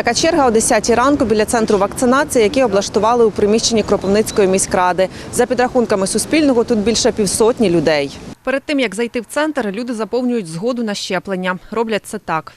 Така черга о 10 ранку біля центру вакцинації, який облаштували у приміщенні Кропивницької міськради. За підрахунками Суспільного, тут більше півсотні людей. Перед тим як зайти в центр, люди заповнюють згоду на щеплення. Роблять це так.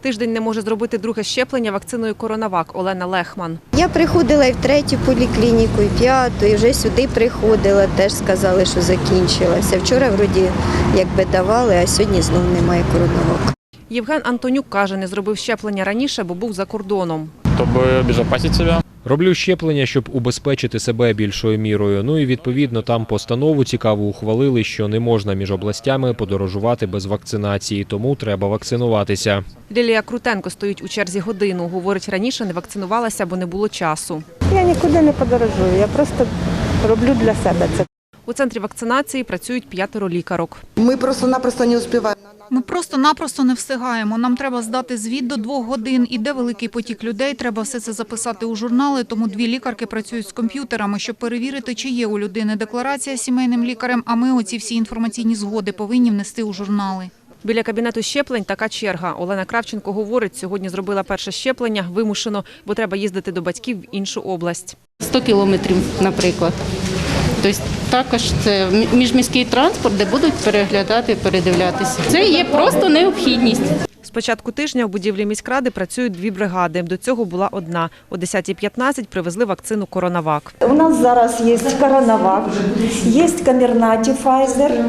Тиждень не може зробити друге щеплення вакциною Коронавак Олена Лехман. Я приходила і в третю поліклініку, і в п'яту, і вже сюди приходила, теж сказали, що закінчилася. Вчора вроді якби давали, а сьогодні знов немає коронавок. Євген Антонюк каже, не зробив щеплення раніше, бо був за кордоном. чтобы обезопасить себя. Роблю щеплення, щоб убезпечити себе більшою мірою. Ну і відповідно там постанову цікаву ухвалили, що не можна між областями подорожувати без вакцинації, тому треба вакцинуватися. Лілія Крутенко стоїть у черзі годину. Говорить, раніше не вакцинувалася, бо не було часу. Я нікуди не подорожую, я просто роблю для себе це. У центрі вакцинації працюють п'ятеро лікарок. Мы просто-напросто не успеваем. Ми просто-напросто не встигаємо. Нам треба здати звіт до двох годин. Іде великий потік людей. Треба все це записати у журнали. Тому дві лікарки працюють з комп'ютерами, щоб перевірити, чи є у людини декларація сімейним лікарем. А ми оці всі інформаційні згоди повинні внести у журнали. Біля кабінету щеплень така черга. Олена Кравченко говорить, сьогодні зробила перше щеплення вимушено, бо треба їздити до батьків в іншу область. 100 кілометрів, наприклад. Тобто також це міжміський транспорт, де будуть переглядати, передивлятися. Це є просто необхідність. З початку тижня у будівлі міськради працюють дві бригади. До цього була одна. О 10.15 привезли вакцину Коронавак. У нас зараз є коронавак, є Камірнаті Pfizer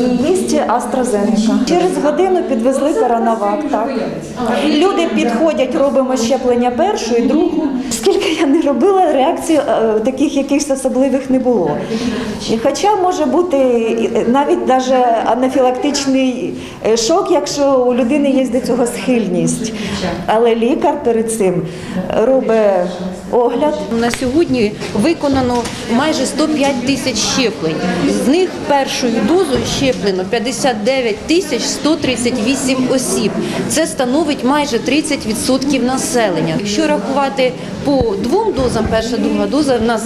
і є AstraZeneca. Через годину підвезли коронавак. Так. Люди підходять, робимо щеплення першу і другу. Скільки я не робила, реакцій е, таких якихось особливих не було. Хоча може бути і навіть анафілактичний е, шок, якщо у людини є до цього схильність. Але лікар перед цим робить огляд. На сьогодні виконано майже 105 тисяч щеплень. З них першою дозою щеплено 59 тисяч 138 осіб. Це становить майже 30% населення. Якщо рахувати по двом дозам, перша друга доза, в нас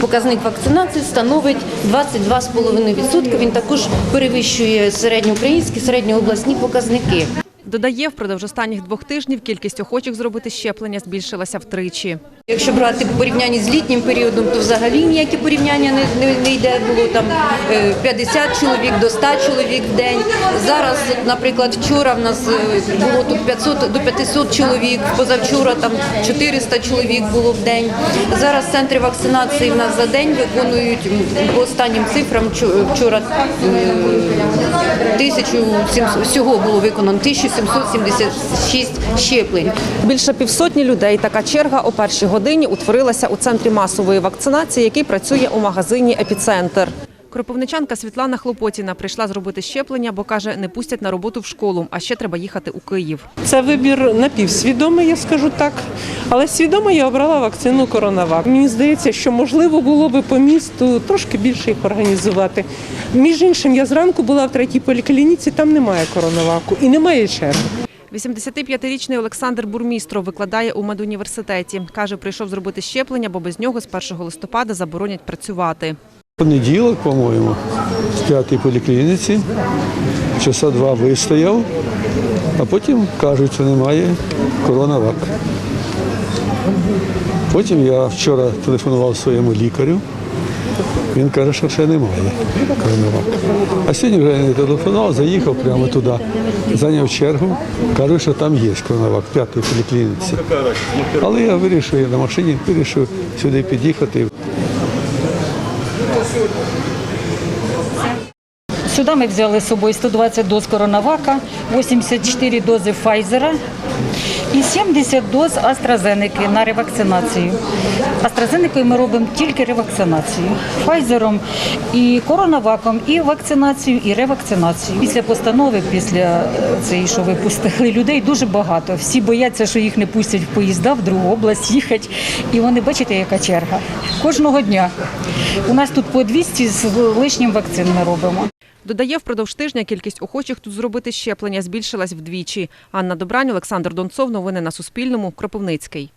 показник вакцинації становить 22,5%. Він також перевищує середньоукраїнські, середньообласні показники. Додає, впродовж останніх двох тижнів кількість охочих зробити щеплення збільшилася втричі. Якщо брати в порівнянні з літнім періодом, то взагалі ніякі порівняння не, не, не йде. Було там е, 50 чоловік до 100 чоловік в день. Зараз, наприклад, вчора в нас е, було тут 500 до 500 чоловік, позавчора там 400 чоловік було в день. Зараз центри вакцинації в нас за день виконують по останнім цифрам вчора е, 1700, всього було виконано 1776 щеплень. Більше півсотні людей. Така черга о першій утворилася у центрі масової вакцинації, який працює у магазині Епіцентр. Кропивничанка Світлана Хлопотіна прийшла зробити щеплення, бо каже, не пустять на роботу в школу, а ще треба їхати у Київ. Це вибір напівсвідомий, я скажу так. Але свідомо я обрала вакцину Коронавак. Мені здається, що можливо було би по місту трошки більше їх організувати. Між іншим, я зранку була в третій поліклініці, там немає коронаваку і немає черги. 85-річний Олександр Бурмістров викладає у медуніверситеті. Каже, прийшов зробити щеплення, бо без нього з 1 листопада заборонять працювати. Понеділок, по-моєму, в п'ятій поліклініці, часа два вистояв, а потім кажуть, що немає коронавак. Потім я вчора телефонував своєму лікарю. Він каже, що ще немає коронавак. А сьогодні вже не телефонував, заїхав прямо туди, зайняв чергу. Кажуть, що там є коронавак в п'ятій поліклініці. Але я вирішив, я на машині вирішив сюди під'їхати. Сюди ми взяли з собою 120 доз коронавака, 84 дози Файзера і 70 доз AstraZeneca на ревакцинацію. AstraZeneca ми робимо тільки ревакцинацію. Файзером і коронаваком, і вакцинацію, і ревакцинацію. Після постанови, після е, цієї, що випустили людей, дуже багато. Всі бояться, що їх не пустять в поїзда в другу область їхати. І вони бачите, яка черга. Кожного дня. У нас тут по 200 з лишнім вакцин ми робимо. Додає, впродовж тижня кількість охочих тут зробити щеплення збільшилась вдвічі. Анна Добрань, Олександр Донцов. Новини на Суспільному. Кропивницький.